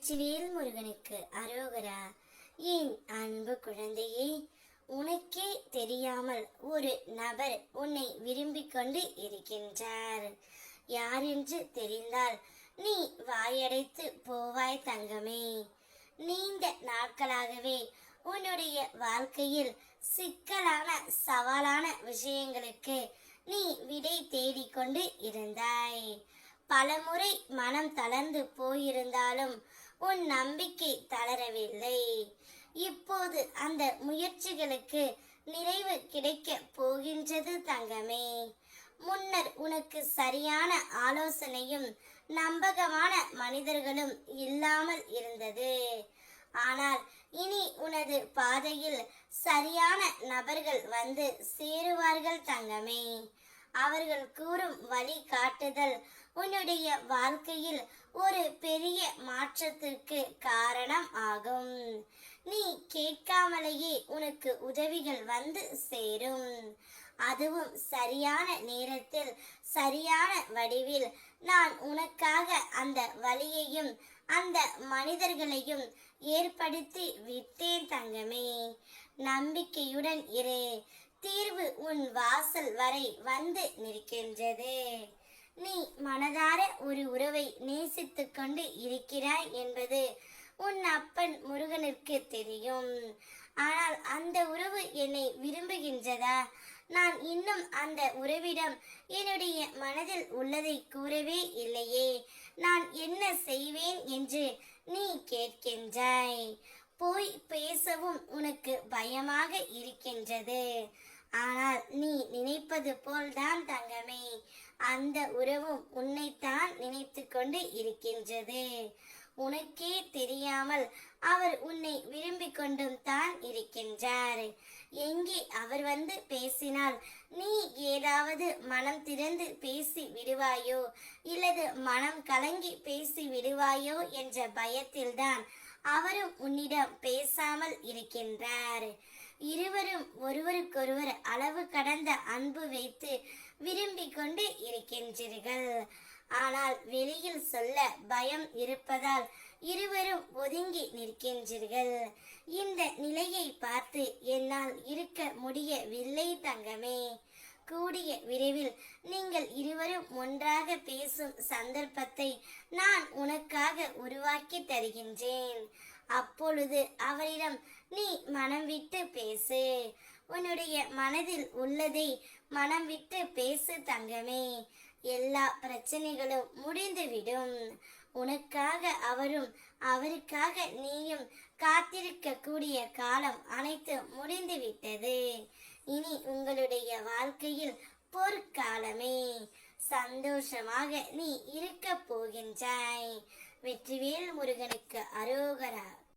வெற்றிவேல் முருகனுக்கு அரோகரா. என் அன்பு குழந்தையே உனக்கே தெரியாமல் ஒரு நபர் உன்னை விரும்பிக் கொண்டு இருக்கின்றார். யார் என்று தெரிந்தால் நீ வாயடைத்து போவாய் தங்கமே. நீண்ட நாட்களாகவே உன்னுடைய வாழ்க்கையில் சிக்கலான சவாலான விஷயங்களுக்கு நீ விடை தேடிக்கொண்டு இருந்தாய். பலமுறை மனம் தளர்ந்து போயிருந்தாலும் உன் நம்பிக்கை தளரவில்லை. இப்போது அந்த முயற்சிகளுக்கு நிறைவு கிடைக்க போகின்றது தங்கமே. முன்னர் உனக்கு சரியான ஆலோசனையும் நம்பகமான மனிதர்களும் இல்லாமல் இருந்தது. ஆனால் இனி உனது பாதையில் சரியான நபர்கள் வந்து சேருவார்கள் தங்கமே. அவர்கள் கூறும் வழி காட்டுதல் உன்னுடைய வாழ்க்கையில் ஒரு பெரிய மாற்றத்திற்கு காரணம் ஆகும் நீ கேட்காமலேயே உனக்கு உதவிகள் வந்து சேரும். அதுவும் சரியான நேரத்தில் சரியான வடிவில். நான் உனக்காக அந்த வழியையும் அந்த மனிதர்களையும் ஏற்படுத்தி விட்டேன் தங்கமே. நம்பிக்கையுடன் இரு. தீர்வு உன் வாசல் வரை வந்து நிற்கின்றது. நீ மனதார ஒரு உறவை நேசித்து கொண்டு இருக்கிறாய் என்பது உன் அப்பன் முருகனுக்கு தெரியும். ஆனால் அந்த உறவு என்னை விரும்புகின்றதா? நான் இன்னும் அந்த உறவிடம் என்னுடைய மனதில் உள்ளதை கூறவே இல்லையே. நான் என்ன செய்வேன் என்று நீ கேட்கின்றாய். போய் பேசவும் உனக்கு பயமாக இருக்கின்றது. ஆனால் நீ நினைப்பது போல்தான் தங்கமே. அந்த உறவும் உன்னைத்தான் நினைத்து கொண்டு இருக்கின்றது. உனக்கே தெரியாமல் அவர் உன்னை விரும்பிக் கொண்டும் தான் இருக்கின்றார். எங்கே அவர் வந்து பேசினால் நீ ஏதாவது மனம் திறந்து பேசி விடுவாயோ? இல்லது மனம் கலங்கி பேசி விடுவாயோ என்ற பயத்தில்தான் அவரும் உன்னிடம் பேசாமல் இருக்கின்றார். இருவரும் ஒருவருக்கொருவர் அளவு கடந்த அன்பு வைத்து விரும்பி கொண்டு இருக்கின்றீர்கள். ஆனால் வெளியில் சொல்ல பயம் இருப்பதால் இருவரும் ஒதுங்கி நிற்கின்றீர்கள். இந்த நிலையை பார்த்து என்னால் இருக்க முடியவில்லை தங்கமே. கூடிய விரைவில் நீங்கள் இருவரும் ஒன்றாக பேசும் சந்தர்ப்பத்தை நான் உனக்காக உருவாக்கி தருகின்றேன். அப்பொழுது அவரிடம் நீ மனம் விட்டு பேசு. உன்னுடைய மனதில் உள்ளதை மனம் விட்டு பேசு தங்கமே. எல்லா பிரச்சனைகளும் முடிந்துவிடும். உனக்காக அவரும் அவருக்காக நீயும் காத்திருக்க கூடிய காலம் அனைத்து முடிந்துவிட்டது. இனி உங்களுடைய வாழ்க்கையில் பொற்காலமே. சந்தோஷமாக நீ இருக்க போகின்றாய். வெற்றிவேல் முருகனுக்கு அரோகரா